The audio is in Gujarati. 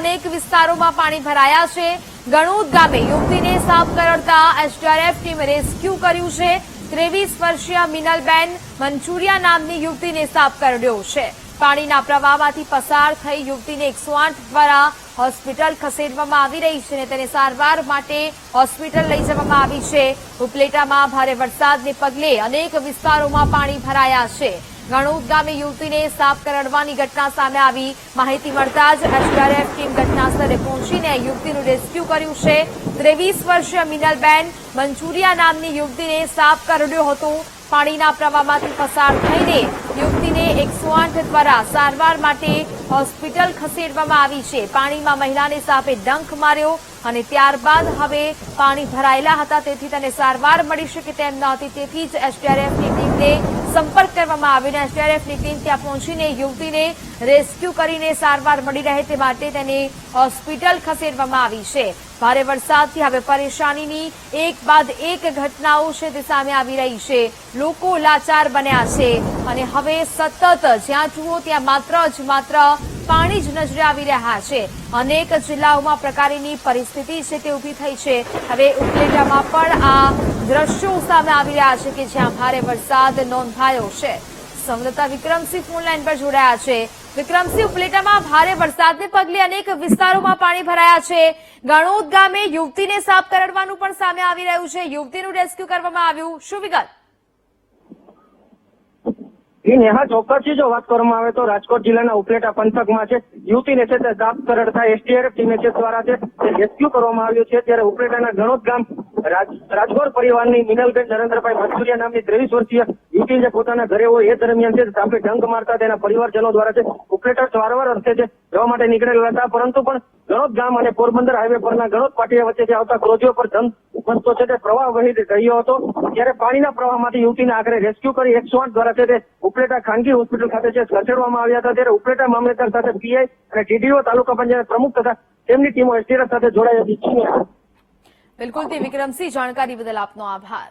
અનેક વિસ્તારોમાં પાણી ભરાયા છે. ગણોદ ગામે યુવતીને સાફ કરડતા એસડીઆરએફ ટીમે રેસ્ક્યુ કર્યું છે. ત્રેવીસ વર્ષીય મિનલબેન મંચુરિયા નામની યુવતીને સાફ કરડ્યો છે. પાણીના પ્રવાહમાંથી પસાર થઈ યુવતીને એકસો દ્વારા હોસ્પિટલ ખસેડવામાં આવી રહી છે અને તેને સારવાર માટે હોસ્પિટલ લઈ જવામાં આવી છે. ઉપલેટામાં ભારે વરસાદને પગલે અનેક વિસ્તારોમાં પાણી ભરાયા છે. ગણોદ ગામે યુવતીને સાફ કરડવાની ઘટના સામે આવી. માહિતી મળતા જ એસડીઆરએફ ટીમ ઘટના સ્થળે પહોંચીને યુવતીનું રેસ્ક્યુ કર્યું છે. ત્રેવીસ વર્ષીય મિનલબેન મંચુરિયા નામની યુવતીને સાફ કરડ્યો હતો. પાણીના પ્રવાહમાંથી પસાર થઈને યુવતીને એકસો આઠ દ્વારા સારવાર માટે હોસ્પિટલ ખસેડવામાં આવી છે. પાણીમાં મહિલાને સાપે ડંખ માર્યો. અને ત્યારબાદ હવે પાણી ભરાયેલા હતા, તેથી તેને સારવાર મળી શકે તેમ ન હતી. તેથી જ એસડીઆરએફની ટીમને સંપર્ક કરવામાં આવ્યો અને એસડીઆરએફની ટીમ ત્યાં પહોંચીને યુવતીને રેસ્ક્યુ કરીને સારવાર મળી રહે તે માટે તેને હોસ્પિટલ ખસેડવામાં આવી છે. ભારે વરસાદથી હવે પરેશાનીની એક બાદ એક ઘટનાઓ છે તે સામે આવી રહી છે. લોકો લાચાર બન્યા છે. અને હવે સતત જ્યાં જુઓ ત્યાં માત્ર જ માત્ર પાણી જ નજરે આવી રહ્યા છે. અનેક જિલ્લાઓમાં પ્રકારની પરિસ્થિતિ છે તે ઊભી થઈ છે. હવે ઉપલેટામાં પણ આ દ્રશ્યો સામે આવી રહ્યા છે કે જ્યાં ભારે વરસાદ નોંધાયો છે. સંવાદદાતા વિક્રમસિંહ ફોનલાઈન પર જોડાયા છે. વિક્રમસિંહ, ઉપલેટામાં ભારે વરસાદને પગલે અનેક વિસ્તારોમાં પાણી ભરાયા છે. ગણોદ ગામે યુવતીને સાફ કરડવાનું પણ સામે આવી રહ્યું છે. યુવતીનું રેસ્ક્યુ કરવામાં આવ્યું. શું વિગત? નેહા ચોક્કસથી જો વાત કરવામાં આવે તો રાજકોટ જિલ્લાના ઉપલેટા પંથકમાં છે. યુવતીને છે તે દાપ કરડતા એસટીઆરએફ ટીમે છે દ્વારા છે તે રેસ્ક્યુ કરવામાં આવ્યું છે. ત્યારે ઉપલેટાના ગણોદ ગામ રાજગોર પરિવારની મિનલબેન નરેન્દ્રભાઈ મંચુરિયા નામની ત્રેવીસ વર્ષીય યુવતી જે પોતાના ઘરે હોય એ દરમિયાન છે સાપે ડંક મારતા તેના પરિવારજનો દ્વારા છે ઓપરેટર્સ વારંવાર રસ્તે છે, જવા માટે નીકળેલા હતા, પરંતુ પણ ગણોદ ગામ અને પોરબંદર હાઈવે પરના ગણોદ પાટિયા વચ્ચે આવતા ક્રોજીઓ પર ધન બનતો છે, તે પ્રવાહ વહી રહ્યો હતો. ત્યારે પાણીના પ્રવાહમાંથી યુવતીને આખરે રેસ્ક્યુ કરી એકસો આઠ દ્વારા છે, તે ઉપલેટા ખાનગી હોસ્પિટલ ખાતે છે, ખસેડવામાં આવ્યા હતા. ત્યારે ઉપલેટા મામલેદાર સાથે પીઆઈ અને ટીડીઓ તાલુકા પંચાયત પ્રમુખ તથા તેમની ટીમો એસટીએફ સાથે જોડાઈ હતી. બિલકુલ વિક્રમસિંહ, જાણકારી બદલ આપનો આભાર.